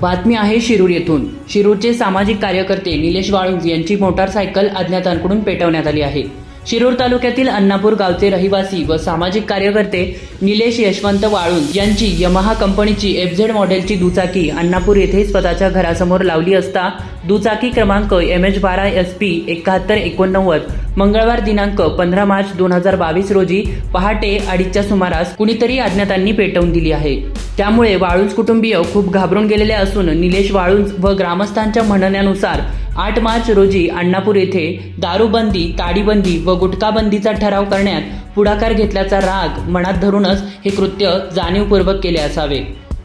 बातमी आहे शिरूर येथून. शिरूरचे सामाजिक कार्यकर्ते निलेश वाळुंज यांची मोटारसायकल अज्ञातांकडून पेटवण्यात आली आहे. शिरूर तालुक्यातील अण्णापूर गावचे रहिवासी व सामाजिक कार्यकर्ते निलेश यशवंत वाळुंज यांची यमहा कंपनीची एफझेड मॉडेलची दुचाकी अण्णापूर येथे स्वतःच्या घरासमोर लावली असता दुचाकी क्रमांक एम एच बारा एस पी एकाहत्तर एकोणनव्वद मंगळवार दिनांक पंधरा मार्च दोन हजार बावीस रोजी पहाटे अडीचच्या सुमारास कुणीतरी अज्ञातांनी पेटवून दिली आहे. त्यामुळे वाळुंज कुटुंबीय खूप घाबरून गेलेले असून निलेश वाळुंज व ग्रामस्थांच्या म्हणण्यानुसार आठ मार्च रोजी अण्णापूर येथे दारूबंदी ताडीबंदी व गुटखाबंदीचा ठराव करण्यात पुढाकार घेतल्याचा राग मनात धरूनच हे कृत्य जाणीवपूर्वक केले असावे.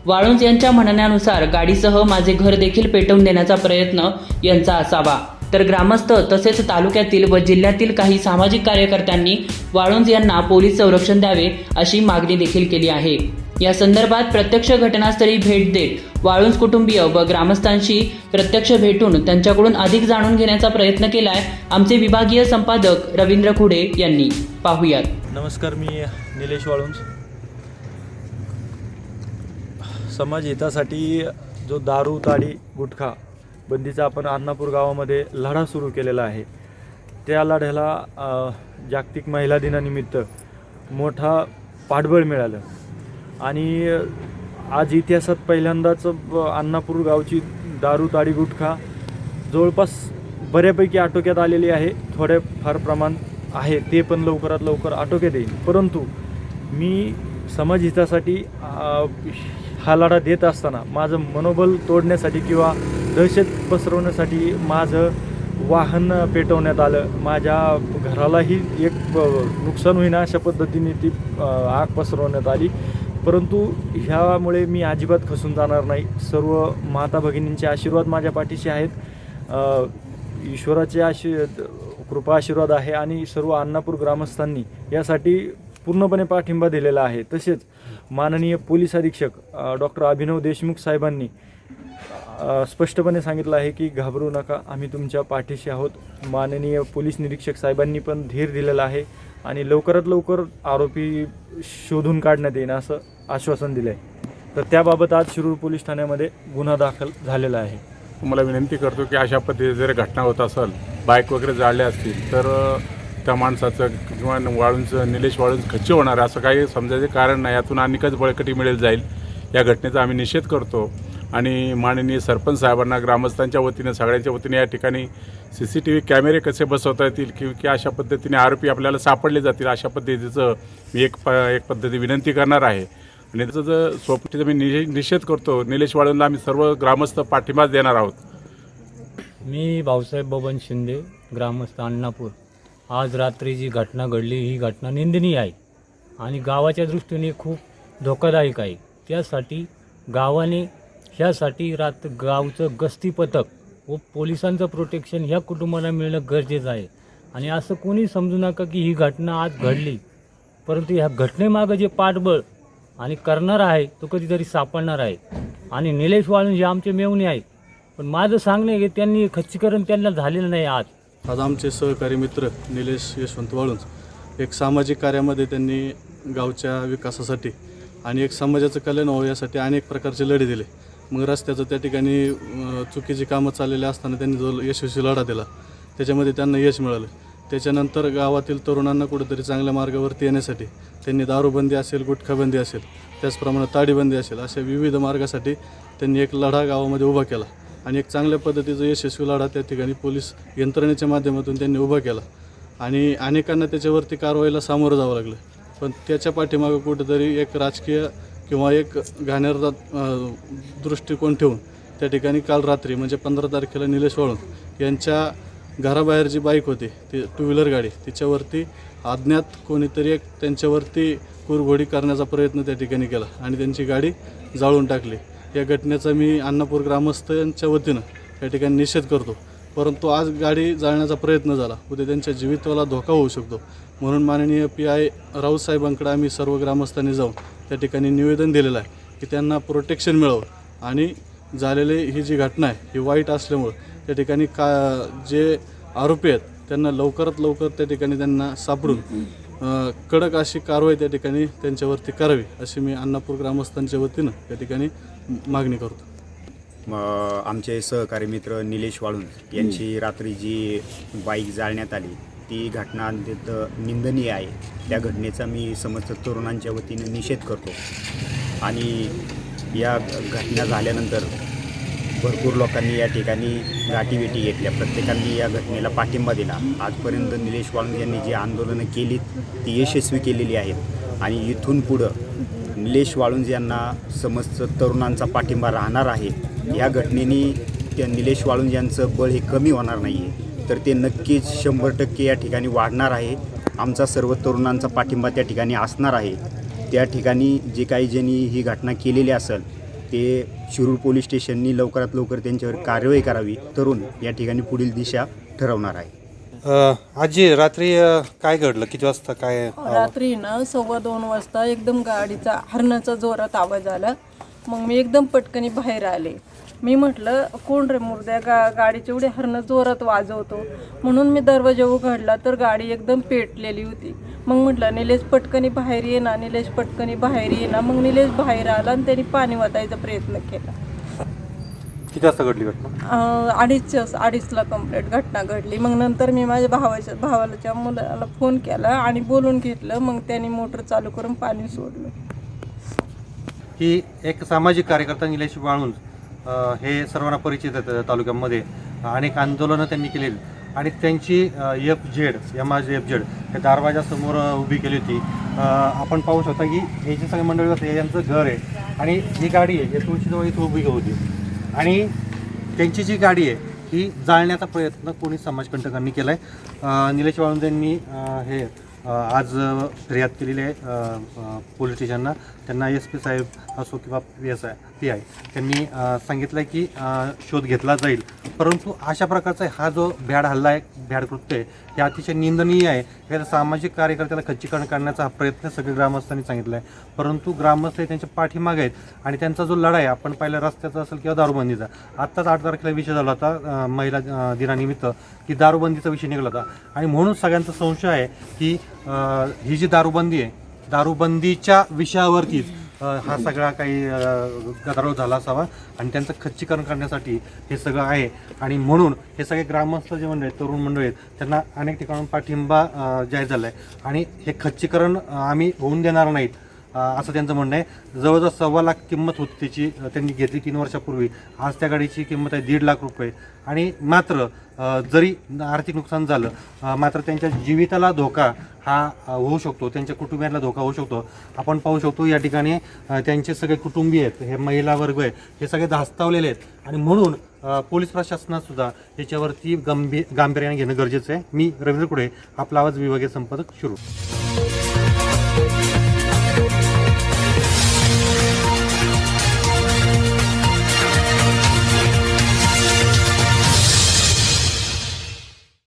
वाळुंज यांच्या म्हणण्यानुसार गाडीसह माझे घर देखील पेटवून देण्याचा प्रयत्न यांचा असावा. तर ग्रामस्थ तसेच तालुक्यातील व जिल्ह्यातील काही सामाजिक कार्यकर्त्यांनी वाळुंज यांना पोलीस संरक्षण द्यावे अशी मागणी देखील केली आहे. या संदर्भात प्रत्यक्ष घटनास्थळी भेट देत वाळुंज कुटुंबीय व ग्रामस्थांशी प्रत्यक्ष भेटून त्यांच्याकडून अधिक जाणून घेण्याचा प्रयत्न केलाय आमचे विभागीय संपादक रवींद्र खुडे यांनी. पाहुयात. नमस्कार मी निलेश वाळुंज. समाज हितासाठी जो दारू ताडी गुटखा बंदीचा आपण अन्नापूर गावामध्ये लढा सुरू केलेला आहे. त्या लढ्याला जागतिक महिला दिनानिमित्त मोठा पाठबळ मिळालं. आणि आज इतिहासात पहिल्यांदाच अन्नापूर गावची दारू ताडी गुटखा जवळपास बऱ्यापैकी आटोक्यात आलेली आहे. थोडे फार प्रमाण आहे ते पण लवकरात लवकर आटोक्यात येईल. परंतु मी समाजहितासाठी हा लढा देत असताना माझं मनोबल तोडण्यासाठी किंवा दहशत पसरवण्यासाठी माझं वाहन पेटवण्यात आलं. माझ्या घरालाही एक नुकसान होईना अशा पद्धतीने ती आग पसरवण्यात आली. परंतु ह्यामुळे मी अजिबात खसून जाणार नाही. सर्व माता भगिनींचे आशीर्वाद माझ्या पाठीशी आहेत. ईश्वराचे आशी कृपा आशीर्वाद आहे आणि सर्व अन्नापूर ग्रामस्थांनी यासाठी पूर्णपणे पाठिंबा दिलेला आहे. तसेच माननीय पोलीस अधीक्षक डॉक्टर अभिनव देशमुख साहेबांनी स्पष्टपणे सांगितलं आहे की घाबरू नका आम्ही तुमच्या पाठीशी आहोत. माननीय पोलीस निरीक्षक साहेबांनी पण धीर दिलेला आहे. आणि लवकरात लवकर आरोपी शोधून काढण्यात येईन असं आश्वासन दिलं आहे तर त्याबाबत आज शिरूर पोलीस ठाण्यामध्ये गुन्हा दाखल झालेला आहे. तुम्हाला विनंती करतो की अशा पद्धतीने जर घटना होत असेल बाईक वगैरे जाळल्या असतील तर त्या माणसाचं किंवा वाळूंचं निलेश वाळूंच खच्ची होणार असं काही समजायचं कारण नाही. यातून आणखीच बळकटी मिळेल जाईल. या घटनेचा आम्ही निषेध करतो. आणि माननीय सरपंच साहेबांना ग्रामस्थांच्या वतीने सगळ्यांच्या वतीने या ठिकाणी सी सी टी व्ही कॅमेरे कसे बसवता येतील की की अशा पद्धतीने आरोपी आपल्याला सापडले जातील अशा पद्धतीचं मी एक प एक पद्धती विनंती करणार आहे. आणि त्याचं जर स्वप्नीचा मी निषे निषेध करतो निलेश वाळूंना आम्ही सर्व ग्रामस्थ पाठिंबाच देणार आहोत. मी भाऊसाहेब बबन शिंदे ग्रामस्थ अण्णापूर. आज रात्री जी घटना घडली ही घटना निंदनीय आहे आणि गावाच्या दृष्टीने खूप धोकादायक आहे. त्यासाठी गावाने ह्यासाठी रात गावचं गस्ती पथक व पोलिसांचं प्रोटेक्शन ह्या कुटुंबाला मिळणं गरजेचं आहे. आणि असं कोणी समजू नका की ही घटना आज घडली. परंतु ह्या घटनेमागं जे पाठबळ आणि करणार आहे तो कधीतरी सापडणार आहे. आणि निलेश वाळून जे आमचे मेवणे आहे पण माझं सांगणं आहे की त्यांनी खच्चीकरण त्यांना झालेलं नाही आज. आज आमचे सहकारी मित्र निलेश यशवंत वाळून एक सामाजिक कार्यामध्ये त्यांनी गावच्या विकासासाठी आणि एक समाजाचं कल्याण व्हावं यासाठी अनेक प्रकारचे लढे दिले. मग रस्त्याचं त्या ठिकाणी चुकीची कामं चाललेली असताना त्यांनी जो यशस्वी लढा दिला त्याच्यामध्ये त्यांना यश मिळालं. त्याच्यानंतर गावातील तरुणांना कुठेतरी चांगल्या मार्गावरती येण्यासाठी त्यांनी दारूबंदी असेल गुटखाबंदी असेल त्याचप्रमाणे ताडीबंदी असेल अशा विविध मार्गासाठी त्यांनी एक लढा गावामध्ये उभा केला आणि एक चांगल्या पद्धतीचा यशस्वी लढा त्या ठिकाणी पोलीस यंत्रणेच्या माध्यमातून त्यांनी उभा केला. आणि अनेकांना त्याच्यावरती कारवाईला सामोरं जावं लागलं. पण त्याच्या पाठीमागं कुठेतरी एक राजकीय किंवा एक घाणेर दृष्टिकोन ठेवून त्या ठिकाणी काल रात्री म्हणजे पंधरा तारखेला निलेश वाळून यांच्या घराबाहेर जी बाईक होती ती टू व्हीलर गाडी तिच्यावरती अज्ञात कोणीतरी एक त्यांच्यावरती कुरघोडी करण्याचा प्रयत्न त्या ठिकाणी केला आणि त्यांची गाडी जाळून टाकली. या घटनेचा मी अन्नापूर ग्रामस्थ यांच्या वतीनं या ठिकाणी निषेध करतो. परंतु आज गाडी जाळण्याचा प्रयत्न झाला. उद्या त्यांच्या जीवितवाला धोका होऊ शकतो. म्हणून माननीय पी आय राऊत साहेबांकडे आम्ही सर्व ग्रामस्थांनी जाऊन त्या ठिकाणी निवेदन दिलेलं आहे की त्यांना प्रोटेक्शन मिळावं. आणि झालेली ही जी घटना आहे ही वाईट असल्यामुळं त्या ठिकाणी का जे आरोपी आहेत त्यांना लवकरात लवकर त्या ठिकाणी त्यांना सापडून कडक अशी कारवाई त्या ठिकाणी त्यांच्यावरती करावी अशी मी अन्नापूर ग्रामस्थांच्या वतीनं त्या ठिकाणी मागणी करतो. आमचे सहकारी मित्र निलेश वाळून यांची रात्री जी बाईक जाळण्यात आली ती घटना निंदनीय आहे. त्या घटनेचा मी समस्त तरुणांच्या वतीने निषेध करतो. आणि या घटना झाल्यानंतर भरपूर लोकांनी या ठिकाणी गाठीवेटी घेतल्या. प्रत्येकाने या घटनेला पाठिंबा दिला. आजपर्यंत निलेश वाळून यांनी जी आंदोलनं केलीत ती यशस्वी केलेली आहेत. आणि इथून पुढं निलेश वाळुंज यांना समस्त तरुणांचा पाठिंबा राहणार आहे. या घटनेने त्या निलेश वाळुंज यांचं बळ हे कमी होणार नाही आहे तर ते नक्कीच शंभर टक्के या ठिकाणी वाढणार आहे. आमचा सर्व तरुणांचा पाठिंबा त्या ठिकाणी असणार आहे. त्या ठिकाणी जे काही ज्यांनी ही घटना केलेली असेल ते शिरूर पोलीस स्टेशननी लवकरात लवकर त्यांच्यावर कारवाई करावी. तरुण या ठिकाणी पुढील दिशा ठरवणार आहे. आजी रात्री काय घडलं? किती वाजता काय? अ, रात्री ना सव्वा दोन वाजता एकदम गाडीचा हरणाचा जोरात आवाज आला. मग मी एकदम पटकनी बाहेर आले. मी म्हटलं कोण रे मुर्द्या? गा गाडीचे एवढे हरणं जोरात वाजवतो. म्हणून मी दरवाजा उघडला तर गाडी एकदम पेटलेली होती. मग म्हटलं निलेश पटकनी बाहेर ये ना निलेश पटकनी बाहेर ये ना. मग निलेश बाहेर आला आणि त्यांनी पाणी वाटायचा प्रयत्न केला. किती वाजता घडली घटना? अं, अडीच अडीचला कंप्लीट घटना घडली. मग नंतर मी माझ्या भावाच्या भावाच्या मुलाला फोन केला आणि बोलून घेतलं. मग त्यांनी मोटर चालू करून पाणी सोडलं. की एक सामाजिक कार्यकर्ता निलेश वाळुंज. हे सर्वांना परिचित आहेत तालुक्यामध्ये. अनेक आंदोलनं त्यांनी केलेली. आणि त्यांची F Z M R F Z हे दारवाजासमोर उभी केली होती. आपण पाहू शकता की हे जे सगळे मंडळी होते यांचं घर आहे. आणि ही गाडी आहे हे तुळशीजवळ इथं उभी होती. आणि त्यांची जी गाडी आहे ही जाळण्याचा प्रयत्न कोणी समाजकंटकांनी केला आहे निलेश वाळुंज यांनी हे आज फिर्याद केलेली आहे पोलीस स्टेशनला. त्यांना एस पी साहेब असो किंवा P S I P I त्यांनी सांगितलं आहे की शोध घेतला जाईल. परंतु अशा प्रकारचा हा जो भ्याड हल्ला आहे भ्याड कृत्य आहे हे अतिशय निंदनीय आहे. याचा सामाजिक कार्यकर्त्याला खच्चीकरण करण्याचा हा प्रयत्न सगळे ग्रामस्थांनी सांगितला आहे परंतु ग्रामस्थ हे त्यांच्या पाठीमागे आहेत आणि त्यांचा जो लढा आहे आपण पाहिलं रस्त्याचा असेल किंवा दारूबंदीचा. आत्ताच आठ तारखेला विषय झाला होता महिला दिनानिमित्त की दारूबंदीचा विषय निघाला होता. आणि म्हणून सगळ्यांचा संशय आहे की ही जी दारूबंदी आहे दारूबंदीच्या विषयावरतीच हा सगळा काही गदारोळ झाला असावा. आणि त्यांचं खच्चीकरण करण्यासाठी हे सगळं आहे. आणि म्हणून हे सगळे ग्रामस्थ जे मंडळ आहेत तरुण मंडळ आहेत त्यांना अनेक ठिकाणून पाठिंबा जाहीर झाला आहे आणि हे खच्चीकरण आम्ही होऊन देणार नाहीत. असं त्यांचं म्हणणं आहे. जवळजवळ सव्वा लाख किंमत होती त्याची त्यांनी घेतली तीन वर्षापूर्वी. आज त्या गाडीची किंमत आहे दीड लाख रुपये. आणि मात्र जरी आर्थिक नुकसान झालं मात्र त्यांच्या जीविताला धोका हा होऊ शकतो. त्यांच्या कुटुंबियांना धोका होऊ शकतो. आपण पाहू शकतो या ठिकाणी त्यांचे सगळे कुटुंबीय आहेत. हे महिला वर्ग आहे. हे सगळे धास्तावलेले आहेत. आणि म्हणून पोलीस प्रशासनातसुद्धा याच्यावरती गंभीर गांभीर्याने घेणं गरजेचं आहे. मी रवींद्र कुडे आपला आवाज विभागीय संपादक सुरू